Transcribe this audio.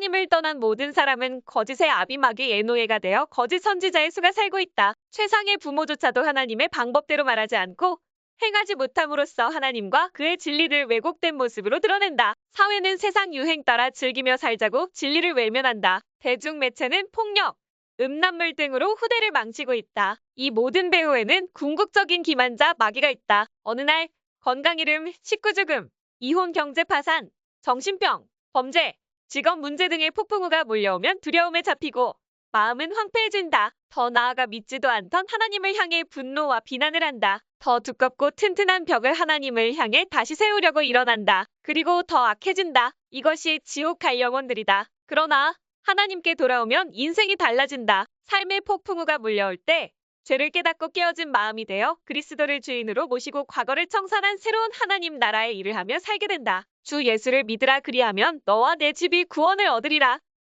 하나님을 떠난 모든 사람은 거짓의 아비마귀 애노예가 되어 거짓 선지자의 수가 살고 있다. 최상의 부모조차도 하나님의 방법대로 말하지 않고 행하지 못함으로써 하나님과 그의 진리를 왜곡된 모습으로 드러낸다. 사회는 세상 유행 따라 즐기며 살자고 진리를 외면한다. 대중매체는 폭력, 음란물 등으로 후대를 망치고 있다. 이 모든 배후에는 궁극적인 기만자 마귀가 있다. 어느 날 건강 잃음, 식구 죽음, 이혼 경제 파산, 정신병, 범죄, 직업 문제 등의 폭풍우가 몰려오면 두려움에 잡히고 마음은 황폐해진다. 더 나아가 믿지도 않던 하나님을 향해 분노와 비난을 한다. 더 두껍고 튼튼한 벽을 하나님을 향해 다시 세우려고 일어난다. 그리고 더 악해진다. 이것이 지옥 갈 영혼들이다. 그러나 하나님께 돌아오면 인생이 달라진다. 삶의 폭풍우가 몰려올 때 죄를 깨닫고 깨어진 마음이 되어 그리스도를 주인으로 모시고 과거를 청산한 새로운 하나님 나라의 일을 하며 살게 된다. 주 예수를 믿으라 그리하면 너와 내 집이 구원을 얻으리라.